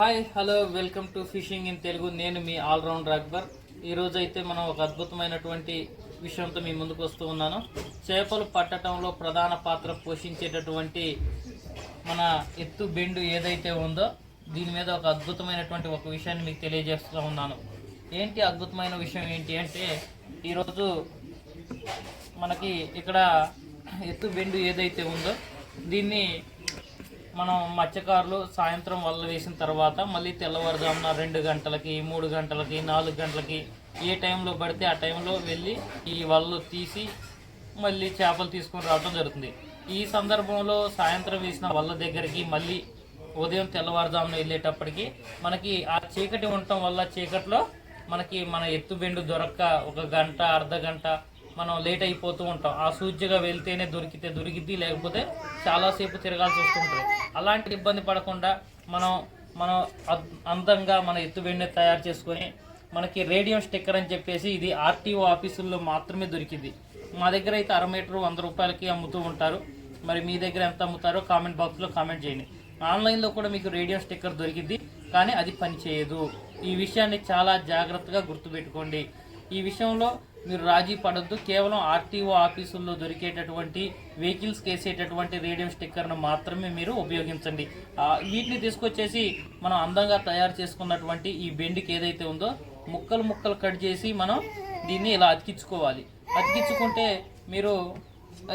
Hi hello welcome to fishing in Telugu నేను మీ allrounder Akbar ఈరోజు అయితే మనం ఒక అద్భుతమైనటువంటి విషయంతో మీ ముందుకు వస్తూ ఉన్నాను. చేపలు పట్టడంలో ప్రధాన పాత్ర పోషించేటటువంటి మన ఎత్తు బెండు ఏదైతే ఉందో దీని మీద ఒక అద్భుతమైనటువంటి ఒక విషయాన్ని మీకు తెలియజేస్తూ ఉన్నాను. ఏంటి అద్భుతమైన విషయం ఏంటి అంటే ఈరోజు మనకి ఇక్కడ ఎత్తు బెండు ఏదైతే ఉందో దీన్ని మనం మత్స్యకారులు సాయంత్రం వల్ల వేసిన తర్వాత మళ్ళీ తెల్లవారుజామున రెండు గంటలకి మూడు గంటలకి నాలుగు గంటలకి ఏ టైంలో పడితే ఆ టైంలో వెళ్ళి ఈ వలలు తీసి మళ్ళీ చేపలు తీసుకొని రావడం జరుగుతుంది. ఈ సందర్భంలో సాయంత్రం వేసిన వల్ల దగ్గరికి మళ్ళీ ఉదయం తెల్లవారుజామున వెళ్ళేటప్పటికి మనకి ఆ చీకటి ఉండటం వల్ల చీకట్లో మనకి మన ఎత్తుబెండు దొరక్క ఒక గంట అర్ధ గంట మనం లేట్ అయిపోతూ ఉంటాం. ఆ సూచిగా వెళ్తేనే దొరికితే దొరికిద్ది లేకపోతే చాలాసేపు తిరగాల్సి వస్తుంటుంది. అలాంటి ఇబ్బంది పడకుండా మనం మనం అందంగా మన ఎత్తు వెన్నె తయారు చేసుకొని మనకి రేడియం స్టిక్కర్ అని చెప్పేసి ఇది ఆర్టీఓ ఆఫీసుల్లో మాత్రమే దొరికింది మా దగ్గర అయితే అర మీటర్ వంద రూపాయలకి అమ్ముతూ ఉంటారు. మరి మీ దగ్గర ఎంత అమ్ముతారో కామెంట్ బాక్స్లో కామెంట్ చేయండి. ఆన్లైన్లో కూడా మీకు రేడియం స్టిక్కర్ దొరికింది కానీ అది పనిచేయదు. ఈ విషయాన్ని చాలా జాగ్రత్తగా గుర్తుపెట్టుకోండి. ఈ విషయంలో మీరు రాజీ పడద్దు. కేవలం ఆర్టీఓ ఆఫీసుల్లో దొరికేటటువంటి వెహికల్స్కి వేసేటటువంటి రేడియం స్టిక్కర్ను మాత్రమే మీరు ఉపయోగించండి. వీటిని తీసుకొచ్చేసి మనం అందంగా తయారు చేసుకున్నటువంటి ఈ బెండికి ఏదైతే ఉందో ముక్కలు ముక్కలు కట్ చేసి మనం దీన్ని ఇలా అతికించుకోవాలి. అతికించుకుంటే మీరు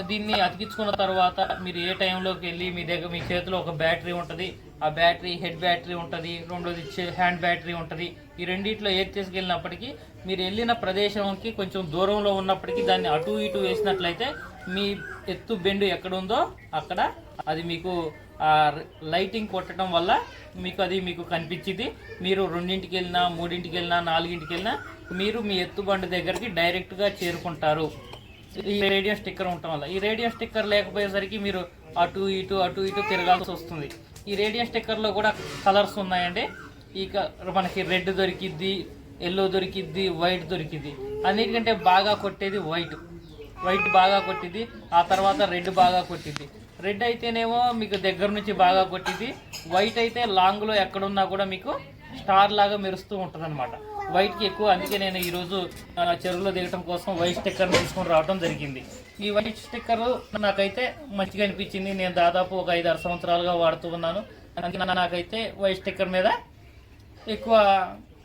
దీన్ని అతికించుకున్న తర్వాత మీరు ఏ టైంలోకి వెళ్ళి మీ దగ్గర మీ చేతిలో ఒక బ్యాటరీ ఉంటుంది ఆ బ్యాటరీ హెడ్ బ్యాటరీ ఉంటుంది రెండోది హ్యాండ్ బ్యాటరీ ఉంటుంది ఈ రెండిట్లో ఏది తీసుకెళ్ళినప్పటికీ మీరు వెళ్ళిన ప్రదేశంకి కొంచెం దూరంలో ఉన్నప్పటికీ దాన్ని అటు ఇటు వేసినట్లయితే మీ ఎత్తు బెండు ఎక్కడ ఉందో అక్కడ అది మీకు లైటింగ్ కొట్టడం వల్ల మీకు అది మీకు కనిపించింది. మీరు రెండింటికి వెళ్ళినా మూడింటికి వెళ్ళినా నాలుగింటికి వెళ్ళినా మీరు మీ ఎత్తు బండి దగ్గరికి డైరెక్ట్గా చేరుకుంటారు. ఈ రేడియో స్టిక్కర్ ఉండటం వల్ల. ఈ రేడియో స్టిక్కర్ లేకపోయేసరికి మీరు అటు ఇటు అటు ఇటు తిరగాల్సి వస్తుంది. ఈ రేడియో స్టిక్కర్లో కూడా కలర్స్ ఉన్నాయండి. ఇక మనకి రెడ్ దొరికిద్ది ఎల్లో దొరికిద్ది వైట్ దొరికిద్ది. అన్నిటికంటే బాగా కొట్టేది వైట్. వైట్ బాగా కొట్టింది ఆ తర్వాత రెడ్ బాగా కొట్టింది రెడ్ అయితేనేమో మీకు దగ్గర నుంచి బాగా కొట్టింది వైట్ అయితే లాంగ్లో ఎక్కడున్నా కూడా మీకు స్టార్ లాగా మెరుస్తూ ఉంటుంది అనమాట వైట్కి ఎక్కువ. అందుకే నేను ఈరోజు చెరువులో దిగటం కోసం వైట్ స్టిక్కర్ తీసుకొని రావడం జరిగింది. ఈ వైట్ స్టిక్కర్ నాకైతే మంచిగా అనిపించింది. నేను దాదాపు ఒక ఐదు ఆరు సంవత్సరాలుగా వాడుతూ ఉన్నాను. అందుకే నాకైతే వైట్ స్టిక్కర్ మీద ఎక్కువ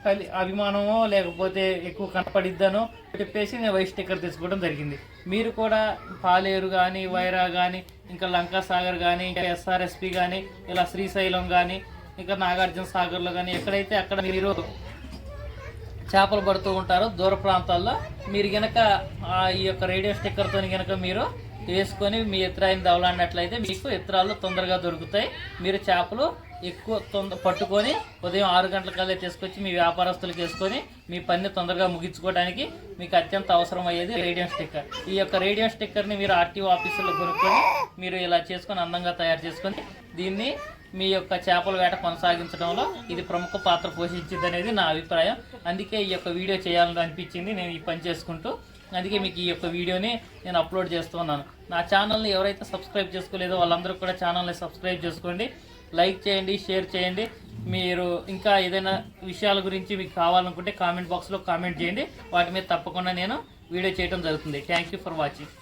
కలి అభిమానమో లేకపోతే ఎక్కువ కనపడిద్దనో చెప్పేసి నేను వైట్ స్టిక్కర్ తీసుకోవడం జరిగింది. మీరు కూడా పాలేరు కానీ వైరా కానీ ఇంకా లంకా సాగర్ కానీ ఇంకా ఎస్ఆర్ఎస్పి కానీ ఇలా శ్రీశైలం కానీ ఇంకా నాగార్జున సాగర్లో కానీ ఎక్కడైతే అక్కడ మీరు చేపలు పడుతూ ఉంటారు. దూర ప్రాంతాల్లో మీరు గనక ఈ యొక్క రేడియో స్టిక్కర్తో గనక మీరు వేసుకొని మీ ఎత్రాయిని దవలాడినట్లయితే మీకు ఎత్రాలు తొందరగా దొరుకుతాయి. మీరు చేపలు ఎక్కువ తొందర పట్టుకొని ఉదయం ఆరు గంటలకల్లా తీసుకొచ్చి మీ వ్యాపారస్తులకు వేసుకొని మీ పనిని తొందరగా ముగించుకోవడానికి మీకు అత్యంత అవసరం అయ్యేది రేడియం స్టిక్కర్. ఈ యొక్క రేడియం స్టిక్కర్ని మీరు ఆర్టీఓ ఆఫీసులో కొనుక్కొని మీరు ఇలా చేసుకొని అందంగా తయారు చేసుకొని దీన్ని మీ యొక్క చేపల వేట కొనసాగించడంలో ఇది ప్రముఖ పాత్ర పోషించింది అనేది నా అభిప్రాయం. అందుకే ఈ యొక్క వీడియో చేయాలని అనిపించింది. నేను ఈ పని చేసుకుంటూ అందుకే మీకు ఈ యొక్క వీడియోని నేను అప్లోడ్ చేస్తూ ఉన్నాను. నా ఛానల్ని ఎవరైతే సబ్స్క్రైబ్ చేసుకోలేదో వాళ్ళందరూ కూడా ఛానల్ని సబ్స్క్రైబ్ చేసుకోండి. లైక్ చేయండి షేర్ చేయండి. మీరు ఇంకా ఏదైనా విషయాల గురించి మీకు కావాలనుకుంటే కామెంట్ బాక్స్లో కామెంట్ చేయండి. వాటి మీద తప్పకుండా నేను వీడియో చేయడం జరుగుతుంది. Thank you for watching.